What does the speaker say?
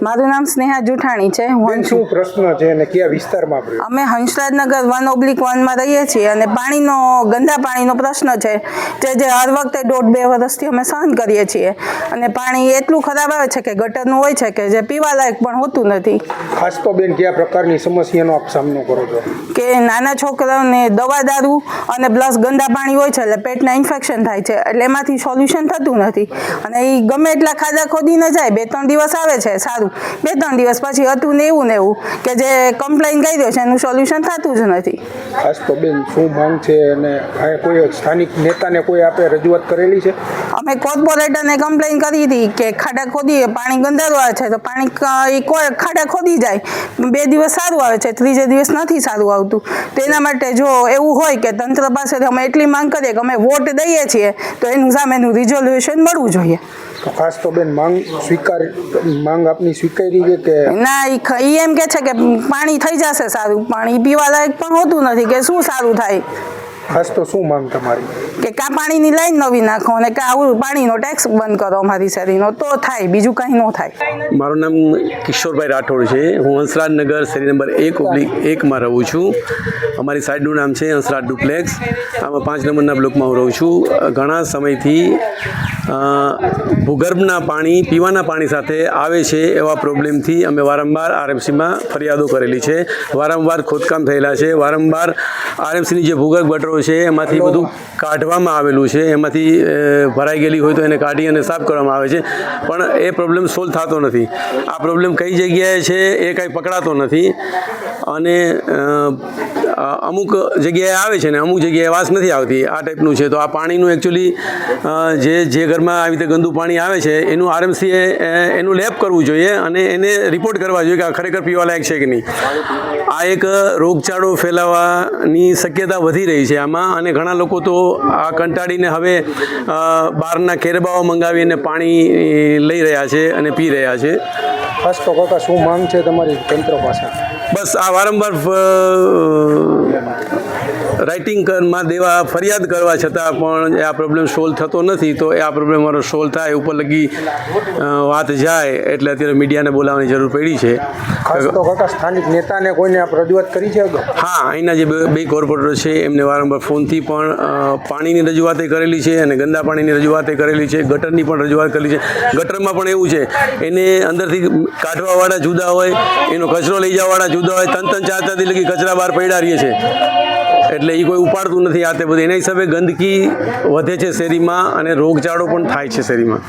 મારું નામ સ્નેહા જુઠાણી છે. હું શું પ્રશ્ન છે અને કયા વિસ્તારમાં અમે હંસરાજનગર વન ઓબ્લિક વનમાં રહીએ છીએ અને પાણીનો ગંદા પાણીનો પ્રશ્ન છે. જે જે હર વખતે દોઢ બે વર્ષથી અમે સહન કરીએ છીએ. અને પાણી એટલું ખરાબ આવે છે કે ગટરનું હોય છે કે જે પીવાલાયક પણ હોતું નથી. ખાસ તો બેન કયા પ્રકારની સમસ્યાનો આપ સામનો કરો છો? કે નાના છોકરાઓને દવા દારૂ અને પ્લસ ગંદા પાણી હોય છે એટલે પેટના ઇન્ફેક્શન થાય છે. એટલે એમાંથી સોલ્યુશન થતું નથી. અને એ ગમે એટલા ખાધા ખોદીને જાય બે ત્રણ દિવસ આવે છે સારું. બે ત્રણ દિવસ પછી હતું ને એવું ને એવું કે જે કમ્પ્લેન કર્યો છે એનું સોલ્યુશન થતું જ નથી. ખાસ તો બેન શું માંગ છે અને કોઈ સ્થાનિક નેતાને કોઈ આપે રજૂઆત કરેલી છે? અમે કોર્પોરેટરને કમ્પ્લેન કરી હતી કે ખાડા ખોદીએ પાણી ગંદારું આવે છે તો પાણી ખાડા ખોદી જાય બે દિવસ સારું આવે છે ત્રીજે દિવસ નથી સારું આવતું. તો એના માટે જો એવું હોય કે તંત્ર પાસેથી અમે એટલી માંગ કરીએ કે અમે વોટ દઈએ છીએ તો એનું સામેનું રિઝોલ્યુશન મળવું જોઈએ. ખાસ તો બેન માંગ સ્વીકાર, માંગ આપની સ્વીકારી છે કે ના, ઈ એમ કે છે કે પાણી થઈ જશે સારું, પાણી પીવા લાયક પણ હોતું નથી, કે શું સારું થાય? ખાસ તો શું માંગ તમારી? કે કાં પાણીની લાઈન નવી નાખો અને કાં આવું પાણીનો ટેક્સ બંધ કરો અમારી શેરીનો તો થાય બીજું કંઈ ન થાય. મારું નામ કિશોરભાઈ રાઠોડ છે. હું હંસરાજ નગર શેરી નંબર એક ઓબ્લિક એકમાં રહું છું. અમારી સાઈડનું નામ છે હંસરાજ ડુપ્લેક્સ. આમાં પાંચ નંબરના બ્લોકમાં હું રહું છું. ઘણા સમયથી ભૂગર્ભના પાણી પીવાના પાણી સાથે આવે છે એવા પ્રોબ્લેમથી અમે વારંવાર આરએમસીમાં ફરિયાદો કરેલી છે. વારંવાર ખોદકામ થયેલા છે. વારંવાર આરએમસીની જે ભૂગર્ભ ગટરો છે એમાંથી બધું કાઢવામાં આવેલું છે. એમાંથી ભરાઈ ગયેલી હોય તો એને કાઢી અને સાફ કરવામાં આવે છે. પણ એ પ્રોબ્લેમ સોલ્વ થતો નથી. આ પ્રોબ્લેમ કઈ જગ્યાએ છે એ કાંઈ પકડાતો નથી. અને અમુક જગ્યાએ આવે છે ને અમુક જગ્યાએ વાસ નથી આવતી આ ટાઈપનું છે. તો આ પાણીનું એકચ્યુઅલી જે જે ઘરમાં આવી રીતે ગંદુ પાણી આવે છે, એનું આરએમસીએ એનું લેબ કરવું જોઈએ અને એને રિપોર્ટ કરવા જોઈએ કે આ ખરેખર પીવાલાયક છે કે નહીં. આ એક રોગચાળો ફેલાવાની શક્યતા વધી રહી છે આમાં અને ઘણા લોકો તો આ કંટાળીને હવે બહારના કેરબાઓ મંગાવીને પાણી લઈ રહ્યા છે અને પી રહ્યા છે. ખાસ તો કાકા શું માંગ છે તમારી તંત્ર પાસે? બસ આ વારંવાર રાઇટિંગમાં દેવા ફરિયાદ કરવા છતાં પણ આ પ્રોબ્લેમ સોલ્વ થતો નથી તો એ આ પ્રોબ્લેમ મારો સોલ્વ થાય ઉપર લગી વાત જાય એટલે અત્યારે મીડિયાને બોલાવવાની જરૂર પડી છે. સ્થાનિક નેતાને કોઈને રજૂઆત કરી છે હા અહીંના જે બે બે કોર્પોરેટર છે એમને વારંવાર ફોનથી પણ પાણીની રજૂઆતે કરેલી છે અને ગંદા પાણીની રજૂઆતે કરેલી છે ગટરની પણ રજૂઆત કરેલી છે. ગટરમાં પણ એવું છે એને અંદરથી કાઢવાવાળા જુદા હોય એનો કચરો લઈ જવાવાળા જુદા હોય તન તન ચાર ચારથી લગી કચરા બહાર પડ્યા રહીએ છે. એટલે એ કોઈ ઉપાડતું નથી આ તે બધું. એના હિસાબે ગંદકી વધે છે શેરીમાં અને રોગચાળો પણ થાય છે શેરીમાં.